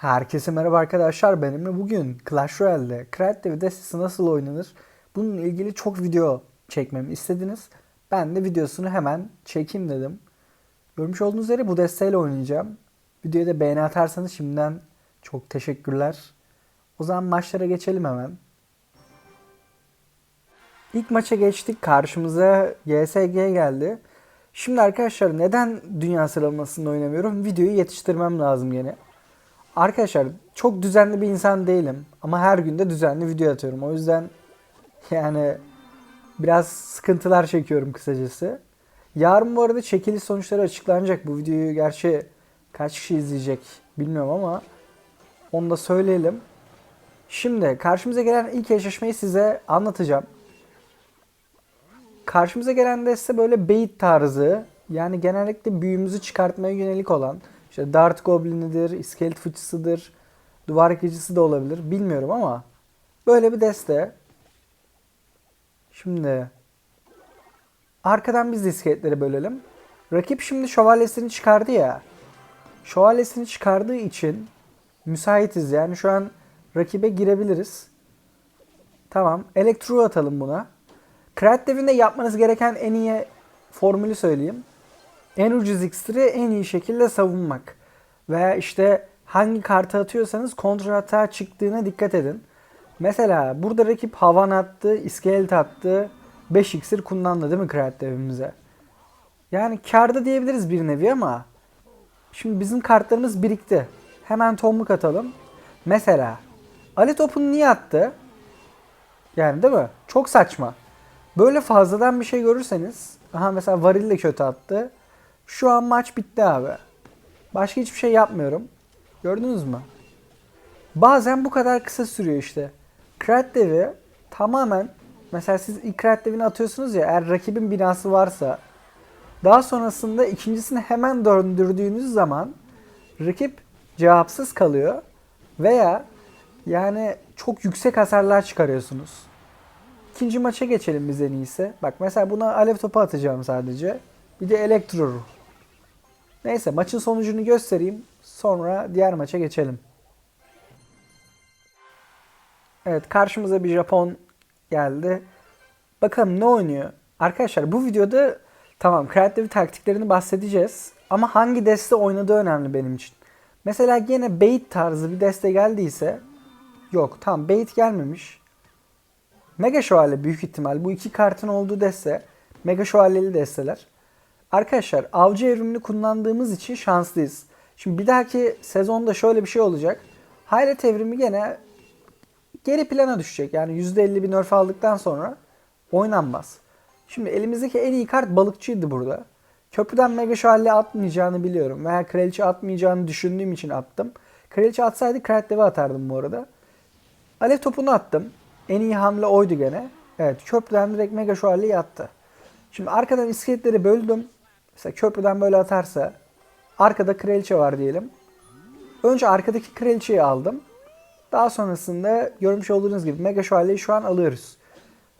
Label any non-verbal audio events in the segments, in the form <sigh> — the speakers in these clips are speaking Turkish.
Herkese merhaba arkadaşlar benimle bugün Clash Royale'de Creative destesi nasıl oynanır bununla ilgili çok video çekmemi istediniz. Ben de videosunu hemen çekeyim dedim. Görmüş olduğunuz üzere bu desteğiyle oynayacağım. Videoya da beğeni atarsanız şimdiden çok teşekkürler. O zaman maçlara geçelim hemen. İlk maça geçtik. Karşımıza GSG geldi. Şimdi arkadaşlar neden dünya sıralamasında oynamıyorum? Videoyu yetiştirmem lazım gene. Arkadaşlar çok düzenli bir insan değilim ama her gün de düzenli video atıyorum. O yüzden yani biraz sıkıntılar çekiyorum kısacası. Yarın bu arada çekiliş sonuçları açıklanacak. Bu videoyu gerçi kaç kişi izleyecek bilmiyorum ama onu da söyleyelim. Şimdi karşımıza gelen ilk eşleşmeyi size anlatacağım. Karşımıza gelen deste böyle bait tarzı yani genellikle büyümüzü çıkartmaya yönelik olan işte Dart Goblin'idir, iskelet fıçısıdır, duvar yıkıcısı da olabilir bilmiyorum ama böyle bir deste. Şimdi arkadan biz de iskeletleri bölelim. Rakip şimdi şövalyesini çıkardı ya. Şövalyesini çıkardığı için müsaitiz yani şu an rakibe girebiliriz. Tamam. Elektro atalım buna. Krat devinde yapmanız gereken en iyi formülü söyleyeyim. En ucuz iksiri en iyi şekilde savunmak. Veya işte hangi kartı atıyorsanız kontrol hata çıktığına dikkat edin. Mesela burada rakip havan attı, iskelet attı, 5 iksir kullandı değil mi Krat devimize? Yani karda diyebiliriz bir nevi ama şimdi bizim kartlarımız birikti. Hemen tomruk atalım. Mesela Ali topunu niye attı? Yani değil mi? Çok saçma. Böyle fazladan bir şey görürseniz, aha mesela Varil de kötü attı. Şu an maç bitti abi. Başka hiçbir şey yapmıyorum. Gördünüz mü? Bazen bu kadar kısa sürüyor işte. Krat devi tamamen mesela siz ilk krat devini atıyorsunuz ya eğer rakibin binası varsa daha sonrasında ikincisini hemen döndürdüğünüz zaman rakip cevapsız kalıyor veya yani çok yüksek hasarlar çıkarıyorsunuz. İkinci maça geçelim biz en iyisi. Bak mesela buna alev topu atacağım sadece. Bir de elektro ruh. Neyse maçın sonucunu göstereyim. Sonra diğer maça geçelim. Evet karşımıza bir Japon geldi. Bakalım ne oynuyor? Arkadaşlar bu videoda tamam kreatif taktiklerini bahsedeceğiz. Ama hangi deste oynadığı önemli benim için. Mesela gene bait tarzı bir deste geldiyse yok tam bait gelmemiş. Mega Şövalye büyük ihtimal bu iki kartın olduğu deste Mega Şövalyeli desteler. Arkadaşlar avcı evrimini kullandığımız için şanslıyız. Şimdi bir dahaki sezonda şöyle bir şey olacak. Hayret evrimi gene geri plana düşecek. Yani %50 bir nerf aldıktan sonra oynanmaz. Şimdi elimizdeki en iyi kart balıkçıydı burada. Köprüden mega şövalye atmayacağını biliyorum. Veya kraliçe atmayacağını düşündüğüm için attım. Kraliçe atsaydı krat devi atardım bu arada. Alev topunu attım. En iyi hamle oydu gene. Evet köprüden direkt mega şövalyeyi attı. Şimdi arkadan iskeletleri böldüm. Mesela köprüden böyle atarsa arkada kraliçe var diyelim. Önce arkadaki kraliçeyi aldım. Daha sonrasında görmüş olduğunuz gibi mega şövalyeyi şu an alıyoruz.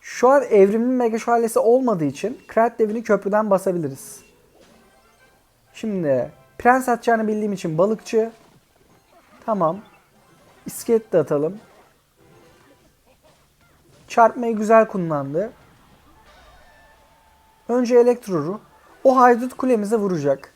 Şu an evrimli mega şövalyesi olmadığı için krat devini köprüden basabiliriz. Şimdi prens atacağını bildiğim için balıkçı. Tamam. İskelet de atalım. Çarpmayı güzel kullandı. Önce elektroru. O haydut kulemize vuracak.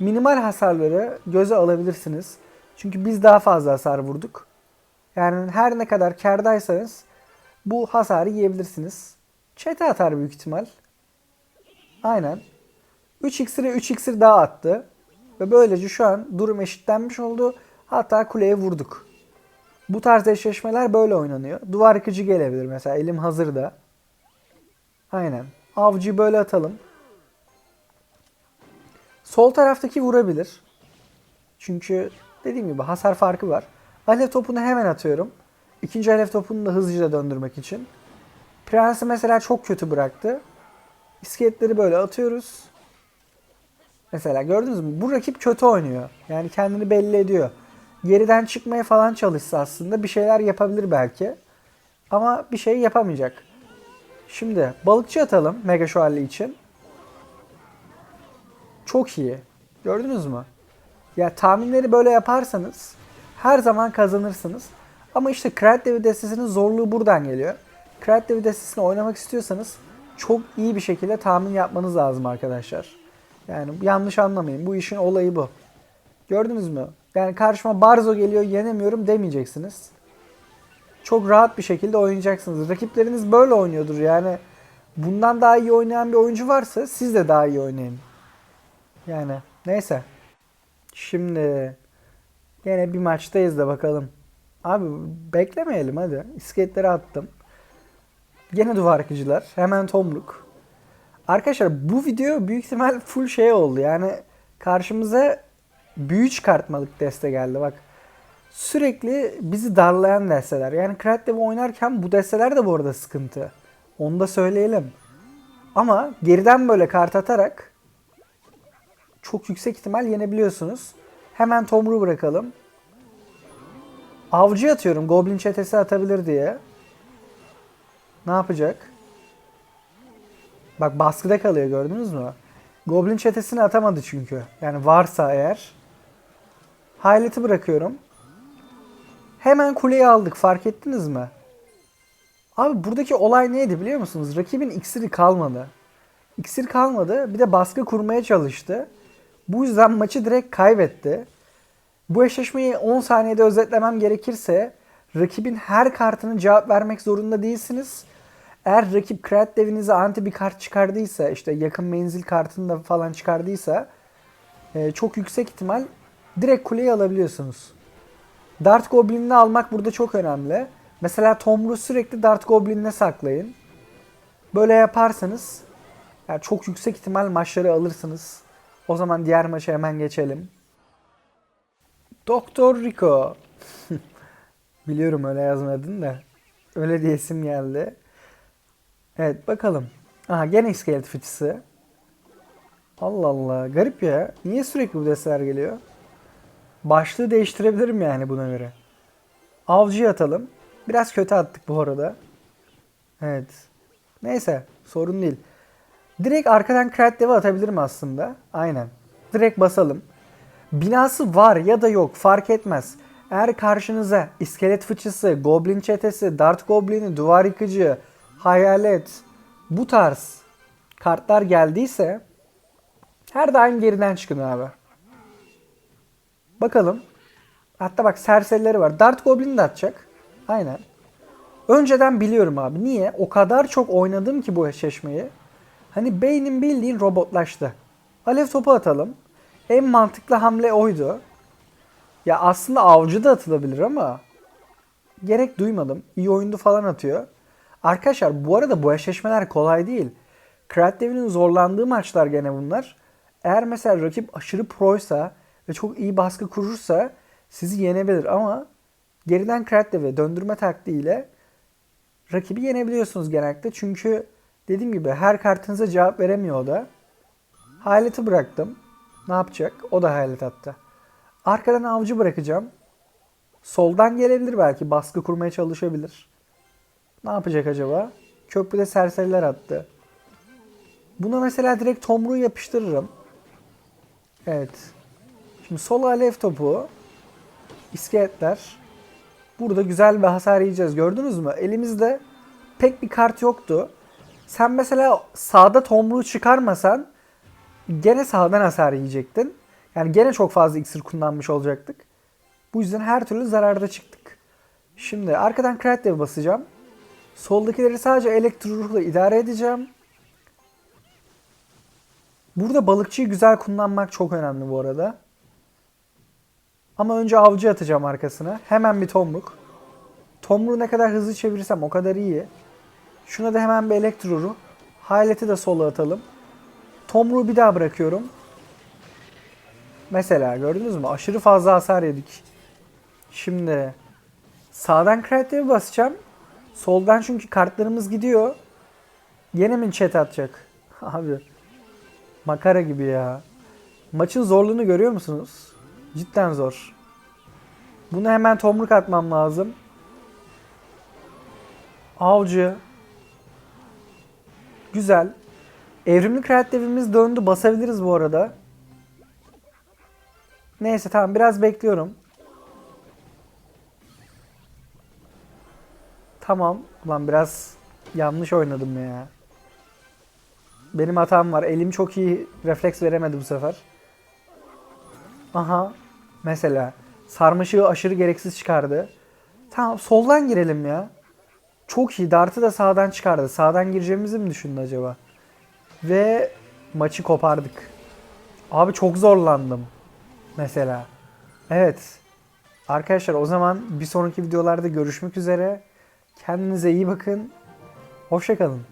Minimal hasarları göze alabilirsiniz. Çünkü biz daha fazla hasar vurduk. Yani her ne kadar kardaysanız bu hasarı yiyebilirsiniz. Çete atar büyük ihtimal. Aynen. 3 iksire 3 iksir daha attı. Ve böylece şu an durum eşitlenmiş oldu. Hatta kuleye vurduk. Bu tarz eşleşmeler böyle oynanıyor. Duvar yıkıcı gelebilir mesela. Elim hazırda. Aynen. Avcıyı böyle atalım. Sol taraftaki vurabilir. Çünkü dediğim gibi hasar farkı var. Alev topunu hemen atıyorum. İkinci alev topunu da hızlıca döndürmek için. Prensi mesela çok kötü bıraktı. İskeletleri böyle atıyoruz. Mesela gördünüz mü? Bu rakip kötü oynuyor. Yani kendini belli ediyor. Geriden çıkmaya falan çalışsa aslında bir şeyler yapabilir belki. Ama bir şey yapamayacak. Şimdi balıkçı atalım Mega Şövalye için. Çok iyi. Gördünüz mü? Ya tahminleri böyle yaparsanız her zaman kazanırsınız. Ama işte Krat Devi destesinin zorluğu buradan geliyor. Krat Devi destesini oynamak istiyorsanız çok iyi bir şekilde tahmin yapmanız lazım arkadaşlar. Yani yanlış anlamayın. Bu işin olayı bu. Gördünüz mü? Yani karşıma Barzo geliyor yenemiyorum demeyeceksiniz. Çok rahat bir şekilde oynayacaksınız. Rakipleriniz böyle oynuyordur yani. Bundan daha iyi oynayan bir oyuncu varsa siz de daha iyi oynayın. Yani neyse. Şimdi yine bir maçtayız da bakalım. Abi beklemeyelim hadi. İskeletleri attım. Gene duvar yıkıcılar. Hemen tomruk. Arkadaşlar bu video büyük ihtimal full şey oldu. Yani karşımıza büyü çıkartmalık deste geldi. Bak sürekli bizi darlayan desteler. Yani Kratlev oynarken bu desteler de bu arada sıkıntı. Onu da söyleyelim. Ama geriden böyle kart atarak çok yüksek ihtimal yenebiliyorsunuz. Hemen Tomru bırakalım. Avcı atıyorum. Goblin çetesi atabilir diye. Ne yapacak? Bak baskıda kalıyor gördünüz mü? Goblin çetesini atamadı çünkü. Yani varsa eğer. Highlight'ı bırakıyorum. Hemen kuleyi aldık fark ettiniz mi? Abi buradaki olay neydi biliyor musunuz? Rakibin iksiri kalmadı. İksir kalmadı. Bir de baskı kurmaya çalıştı. Bu yüzden maçı direkt kaybetti. Bu eşleşmeyi 10 saniyede özetlemem gerekirse rakibin her kartına cevap vermek zorunda değilsiniz. Eğer rakip Krat devinize anti bir kart çıkardıysa işte yakın menzil kartını da falan çıkardıysa e, çok yüksek ihtimal direkt kuleyi alabiliyorsunuz. Dart Goblin'ini almak burada çok önemli. Mesela Tomru sürekli Dart Goblin'ine saklayın. Böyle yaparsanız yani çok yüksek ihtimal maçları alırsınız. O zaman diğer maça hemen geçelim. Doktor Rico. <laughs> Biliyorum öyle yazmadın da. Öyle diye isim geldi. Evet bakalım. Aha gene iskelet fıçısı. Allah Allah. Garip ya. Niye sürekli bu desteler geliyor? Başlığı değiştirebilirim yani buna göre. Avcıyı atalım. Biraz kötü attık bu arada. Evet. Neyse sorun değil. Direkt arkadan Krat Dev'i atabilirim aslında. Aynen. Direkt basalım. Binası var ya da yok fark etmez. Eğer karşınıza iskelet fıçısı, goblin çetesi, dart goblini, duvar yıkıcı, hayalet bu tarz kartlar geldiyse her daim geriden çıkın abi. Bakalım. Hatta bak serserileri var. Dart Goblin de atacak. Aynen. Önceden biliyorum abi. Niye? O kadar çok oynadım ki bu eşleşmeyi. Hani beynim bildiğin robotlaştı. Alev topu atalım. En mantıklı hamle oydu. Ya aslında avcı da atılabilir ama gerek duymadım. İyi oyundu falan atıyor. Arkadaşlar bu arada bu eşleşmeler kolay değil. Krat Devil'in zorlandığı maçlar gene bunlar. Eğer mesela rakip aşırı proysa ve çok iyi baskı kurursa sizi yenebilir ama geriden Krat Devil döndürme taktiğiyle rakibi yenebiliyorsunuz genellikle. Çünkü dediğim gibi her kartınıza cevap veremiyor o da. Hayalet'i bıraktım. Ne yapacak? O da hayalet attı. Arkadan avcı bırakacağım. Soldan gelebilir belki. Baskı kurmaya çalışabilir. Ne yapacak acaba? Köprüde serseriler attı. Buna mesela direkt tomruğu yapıştırırım. Evet. Şimdi sol alev topu. iskeletler. Burada güzel bir hasar yiyeceğiz. Gördünüz mü? Elimizde pek bir kart yoktu. Sen mesela sağda tomruğu çıkarmasan gene sağdan hasar yiyecektin. Yani gene çok fazla iksir kullanmış olacaktık. Bu yüzden her türlü zararda çıktık. Şimdi arkadan Krat basacağım. Soldakileri sadece elektro ruhla idare edeceğim. Burada balıkçıyı güzel kullanmak çok önemli bu arada. Ama önce avcı atacağım arkasına. Hemen bir tomruk. Tomruğu ne kadar hızlı çevirirsem o kadar iyi. Şuna da hemen bir elektro ruh. Hayalet'i de sola atalım. Tomruğu bir daha bırakıyorum. Mesela gördünüz mü? Aşırı fazla hasar yedik. Şimdi sağdan kreatifi basacağım. Soldan çünkü kartlarımız gidiyor. Yine mi chat atacak? <laughs> Abi makara gibi ya. Maçın zorluğunu görüyor musunuz? Cidden zor. Bunu hemen tomruk atmam lazım. Avcı. Güzel. Evrimlik hayat devimiz döndü. Basabiliriz bu arada. Neyse tamam biraz bekliyorum. Tamam. Ulan biraz yanlış oynadım ya. Benim hatam var. Elim çok iyi refleks veremedi bu sefer. Aha. Mesela sarmaşığı aşırı gereksiz çıkardı. Tamam soldan girelim ya. Çok iyi. Dart'ı da sağdan çıkardı. Sağdan gireceğimizi mi düşündü acaba? Ve maçı kopardık. Abi çok zorlandım. Mesela. Evet. Arkadaşlar o zaman bir sonraki videolarda görüşmek üzere. Kendinize iyi bakın. Hoşçakalın.